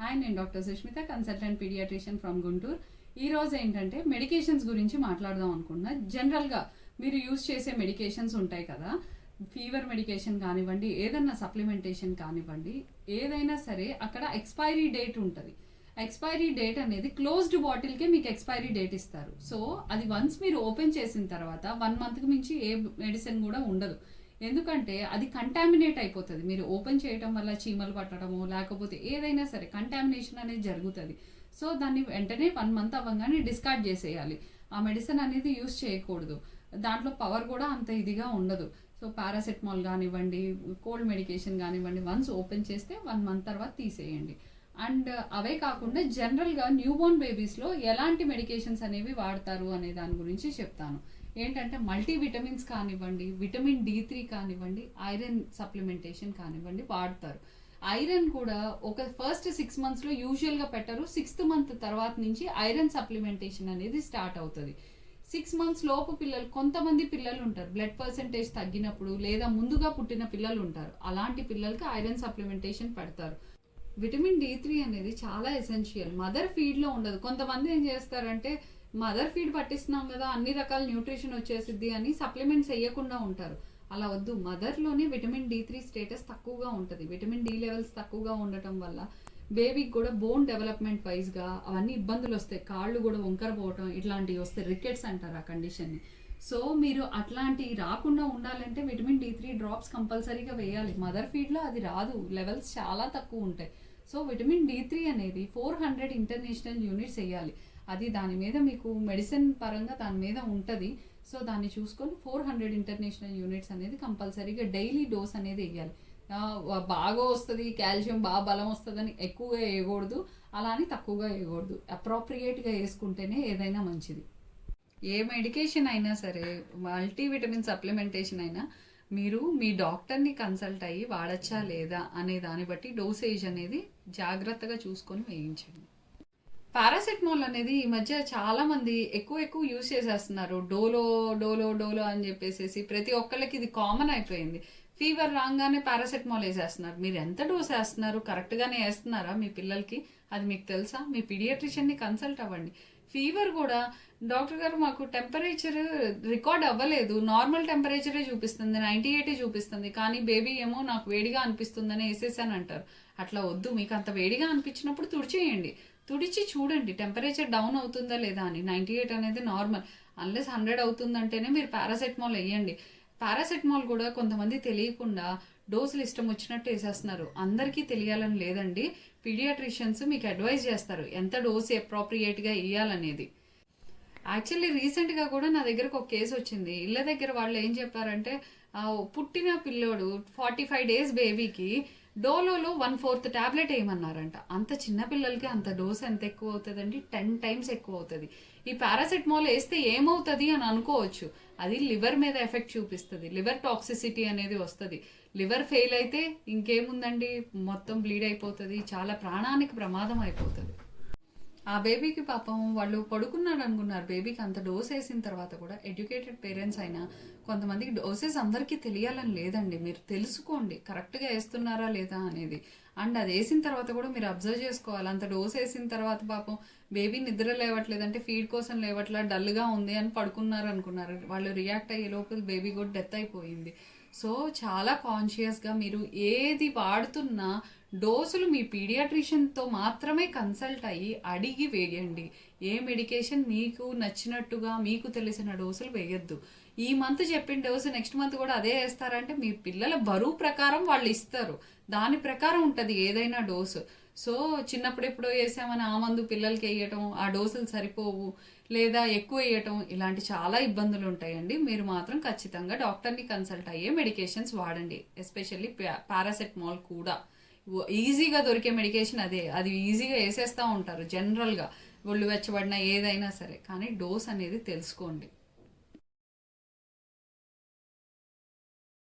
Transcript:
Hi నేను doctor Sushmita consultant paediatrician from Guntur. ఈ రోజు ఏంటంటే మెడికేషన్స్ గురించి మాట్లాడదాం అనుకుంటున్నా. జనరల్గా మీరు యూజ్ చేసే మెడికేషన్స్ ఉంటాయి కదా. ఫీవర్ మెడికేషన్ కానివ్వండి ఏదన్నా సప్లిమెంటేషన్ కానివ్వండి ఏదైనా సరే అక్కడ ఎక్స్పైరీ డేట్ ఉంటుంది. ఎక్స్పైరీ డేట్ అనేది క్లోజ్డ్ బాటిల్కే మీకు ఎక్స్పైరీ డేట్ ఇస్తారు. సో అది వన్స్ మీరు ఓపెన్ చేసిన తర్వాత వన్ మంత్కి మించి ఏ మెడిసిన్ కూడా ఉండదు. ఎందుకంటే అది కంటామినేట్ అయిపోతుంది. మీరు ఓపెన్ చేయటం వల్ల చీమలు పట్టడము లేకపోతే ఏదైనా సరే కంటామినేషన్ అనేది జరుగుతుంది. సో దాన్ని వెంటనే వన్ మంత్ అవ్వగానే డిస్కార్డ్ చేసేయాలి. ఆ మెడిసిన్ అనేది యూస్ చేయకూడదు. దాంట్లో పవర్ కూడా అంత ఇదిగా ఉండదు. సో పారాసెటమాల్ కానివ్వండి కోల్డ్ మెడికేషన్ కానివ్వండి వన్స్ ఓపెన్ చేస్తే వన్ మంత్ తర్వాత తీసేయండి. అండ్ అవే కాకుండా జనరల్గా న్యూబోర్న్ బేబీస్లో ఎలాంటి మెడికేషన్స్ అనేవి వాడతారు అనే దాని గురించి చెప్తాను. ఏంటంటే మల్టీ విటమిన్స్ కానివ్వండి విటమిన్ డి త్రీ కానివ్వండి ఐరన్ సప్లిమెంటేషన్ కానివ్వండి వాడతారు. ఐరన్ కూడా ఒక ఫస్ట్ సిక్స్ మంత్స్లో యూజువల్గా పెట్టరు. సిక్స్త్ మంత్ తర్వాత నుంచి ఐరన్ సప్లిమెంటేషన్ అనేది స్టార్ట్ అవుతుంది. సిక్స్ మంత్స్ లోపు పిల్లలు కొంతమంది పిల్లలు ఉంటారు. బ్లడ్ పర్సంటేజ్ తగ్గినప్పుడు లేదా ముందుగా పుట్టిన పిల్లలు ఉంటారు. అలాంటి పిల్లలకి ఐరన్ సప్లిమెంటేషన్ పెడతారు. విటమిన్ డి త్రీ అనేది చాలా ఎసెన్షియల్. మదర్ ఫీడ్లో ఉండదు. కొంతమంది ఏం చేస్తారంటే మదర్ ఫీడ్ పట్టిస్తున్నాం కదా అన్ని రకాల న్యూట్రిషన్ వచ్చేసిద్ది అని సప్లిమెంట్స్ వేయకుండా ఉంటారు. అలా వద్దు. మదర్లోనే విటమిన్ డి త్రీ స్టేటస్ తక్కువగా ఉంటుంది. విటమిన్ డి లెవెల్స్ తక్కువగా ఉండటం వల్ల బేబీకి కూడా బోన్ డెవలప్మెంట్ వైజ్గా అవన్నీ ఇబ్బందులు వస్తాయి. కాళ్ళు కూడా వంకరపోవటం ఇట్లాంటివి వస్తాయి. రికెట్స్ అంటారు ఆ కండిషన్ని. సో మీరు అట్లాంటివి రాకుండా ఉండాలంటే విటమిన్ డి త్రీ డ్రాప్స్ కంపల్సరీగా వేయాలి. మదర్ ఫీడ్లో అది రాదు. లెవెల్స్ చాలా తక్కువ ఉంటాయి. సో విటమిన్ డి త్రీ అనేది ఫోర్ హండ్రెడ్ ఇంటర్నేషనల్ యూనిట్స్ వేయాలి. అది దాని మీద మీకు మెడిసిన్ పరంగా దాని మీద ఉంటుంది. సో దాన్ని చూసుకొని ఫోర్ హండ్రెడ్ ఇంటర్నేషనల్ యూనిట్స్ అనేది కంపల్సరీగా డైలీ డోస్ అనేది వేయాలి. బాగా వస్తుంది కాల్షియం బాగా బలం వస్తుందని ఎక్కువగా వేయకూడదు అలా అని తక్కువగా వేయకూడదు. అప్రోప్రియేట్గా వేసుకుంటేనే ఏదైనా మంచిది. ఏ మెడికేషన్ అయినా సరే మల్టీవిటమిన్ సప్లిమెంటేషన్ అయినా మీరు మీ డాక్టర్ని కన్సల్ట్ అయ్యి వాడచ్చా లేదా అనే దాన్ని బట్టి డోసేజ్ అనేది జాగ్రత్తగా చూసుకొని వేయించండి. పారాసెటమాల్ అనేది ఈ మధ్య చాలా మంది ఎక్కువ ఎక్కువ యూజ్ చేసేస్తున్నారు. డోలో డోలో డోలో అని చెప్పేసి ప్రతి ఒక్కళ్ళకి ఇది కామన్ అయిపోయింది. ఫీవర్ రాగానే పారాసెటమాల్ వేసేస్తున్నారు. మీరు ఎంత డోస్ వేస్తున్నారు? కరెక్ట్గానే వేస్తున్నారా మీ పిల్లలకి? అది మీకు తెలుసా? మీ పీడియాట్రిషియన్ని కన్సల్ట్ అవ్వండి. ఫీవర్ కూడా డాక్టర్ గారు మాకు టెంపరేచర్ రికార్డ్ అవ్వలేదు. నార్మల్ టెంపరేచరే చూపిస్తుంది. నైంటీ ఎయిటే చూపిస్తుంది. కానీ బేబీ ఏమో నాకు వేడిగా అనిపిస్తుందని వేసేసాను అంటారు అట్లా వద్దు మీకు అంత వేడిగా అనిపించినప్పుడు తుడిచేయండి. తుడిచి చూడండి టెంపరేచర్ డౌన్ అవుతుందా లేదా అని. నైంటీ ఎయిట్ అనేది నార్మల్. అన్లెస్ హండ్రెడ్ అవుతుందంటేనే మీరు పారాసెటమాల్ వేయండి. పారాసెటమాల్ కూడా కొంతమంది తెలియకుండా డోసులు ఇష్టం వచ్చినట్టు వేసేస్తున్నారు. అందరికీ తెలియాలని లేదండి. పీడియాట్రిషియన్స్ మీకు అడ్వైజ్ చేస్తారు ఎంత డోసు అప్రోప్రియేట్గా వేయాలనేది యాక్చువల్లీ రీసెంట్గా కూడా నా దగ్గరకు ఒక కేసు వచ్చింది. ఇళ్ళ దగ్గర వాళ్ళు ఏం చెప్పారంటే పుట్టిన పిల్లోడు ఫార్టీ ఫైవ్ డేస్ బేబీకి డోలోలో వన్ ఫోర్త్ టాబ్లెట్ వేయమన్నారంట అంత చిన్న పిల్లలకి అంత డోస్ ఎంత ఎక్కువ అవుతుందండి? టెన్ టైమ్స్ ఎక్కువ అవుతుంది. ఈ పారాసెటమాల్ వేస్తే ఏమవుతుంది అని అనుకోవచ్చు. అది లివర్ మీద ఎఫెక్ట్ చూపిస్తుంది. లివర్ టాక్సిసిటీ అనేది వస్తుంది. లివర్ ఫెయిల్ అయితే ఇంకేముందండి? మొత్తం బ్లీడ్ అయిపోతుంది. చాలా ప్రాణానికి ప్రమాదం అయిపోతుంది. ఆ బేబీకి పాపం వాళ్ళు పడుకున్నాడు అనుకున్నారు. బేబీకి అంత డోస్ వేసిన తర్వాత కూడా ఎడ్యుకేటెడ్ పేరెంట్స్ అయినా కొంతమందికి డోసెస్ అందరికీ తెలియాలని లేదండి. మీరు తెలుసుకోండి. కరెక్ట్గా వేస్తున్నారా లేదా అనేది. అండ్ అది వేసిన తర్వాత కూడా మీరు అబ్జర్వ్ చేసుకోవాలి. అంత డోస్ వేసిన తర్వాత పాపం బేబీ నిద్ర లేవట్లేదంటే ఫీడ్ కోసం లేవట్లా డల్గా ఉంది అని పడుకున్నారు అనుకున్నారు. వాళ్ళు రియాక్ట్ అయ్యే లోపల బేబీ కూడా డెత్ అయిపోయింది. సో చాలా కాన్షియస్గా మీరు ఏది వాడుతున్నా డోసులు మీ పీడియాట్రిషియన్తో మాత్రమే కన్సల్ట్ అయ్యి అడిగి వేయండి. ఏ మెడికేషన్ మీకు నచ్చినట్టుగా మీకు తెలిసిన డోసులు వేయొద్దు. ఈ మంత్ చెప్పిన డోసు నెక్స్ట్ మంత్ కూడా అదే వేస్తారంటే మీ పిల్లల బరువు ప్రకారం వాళ్ళు ఇస్తారు. దాని ప్రకారం ఉంటుంది ఏదైనా డోసు. సో చిన్నప్పుడు ఎప్పుడో వేసామని ఆ మందు పిల్లలకి వేయటం ఆ డోసులు సరిపోవు లేదా ఎక్కువ వేయటం ఇలాంటి చాలా ఇబ్బందులు ఉంటాయండి. మీరు మాత్రం ఖచ్చితంగా డాక్టర్ని కన్సల్ట్ అయ్యే మెడికేషన్స్ వాడండి. ఎస్పెషల్లీ పారాసెటమాల్ కూడా. ఈజీగా దొరికే మెడికేషన్ అదే. అది ఈజీగా వేసేస్తూ ఉంటారు జనరల్గా ఒళ్ళు వెచ్చబడిన ఏదైనా సరే. కానీ డోస్ అనేది తెలుసుకోండి.